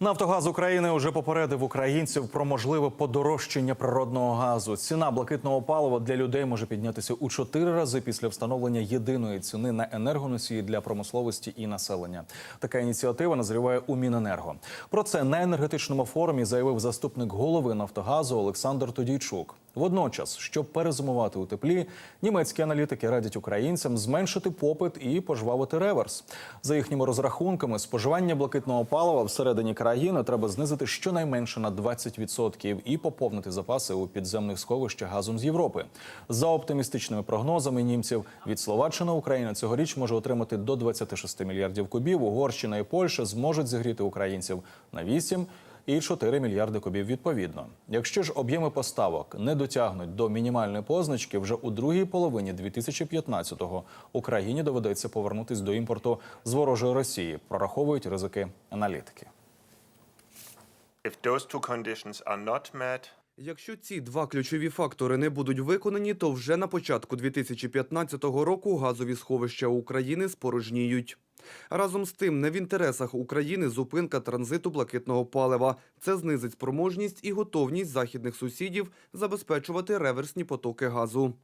Нафтогаз України вже попередив українців про можливе подорожчання природного газу. Ціна блакитного палива для людей може піднятися у чотири рази після встановлення єдиної ціни на енергоносії для промисловості і населення. Така ініціатива назріває у Міненерго. Про це на енергетичному форумі заявив заступник голови Нафтогазу Олександр Тодійчук. Водночас, щоб перезимувати у теплі, німецькі аналітики радять українцям зменшити попит і пожвавити реверс. За їхніми розрахунками, споживання блакитного палива всередині країни треба знизити щонайменше на 20% і поповнити запаси у підземних сховищах газом з Європи. За оптимістичними прогнозами німців, від Словаччини Україна цьогоріч може отримати до 26 мільярдів кубів. Угорщина і Польща зможуть зігріти українців на 8 і 4 мільярди кубів відповідно. Якщо ж об'єми поставок не дотягнуть до мінімальної позначки, вже у другій половині 2015-го Україні доведеться повернутись до імпорту з ворожої Росії. Прораховують ризики аналітики. If those two conditions are not met, Якщо ці два ключові фактори не будуть виконані, то вже на початку 2015 року газові сховища України спорожніють. Разом з тим, не в інтересах України зупинка транзиту блакитного палива. Це знизить спроможність і готовність західних сусідів забезпечувати реверсні потоки газу.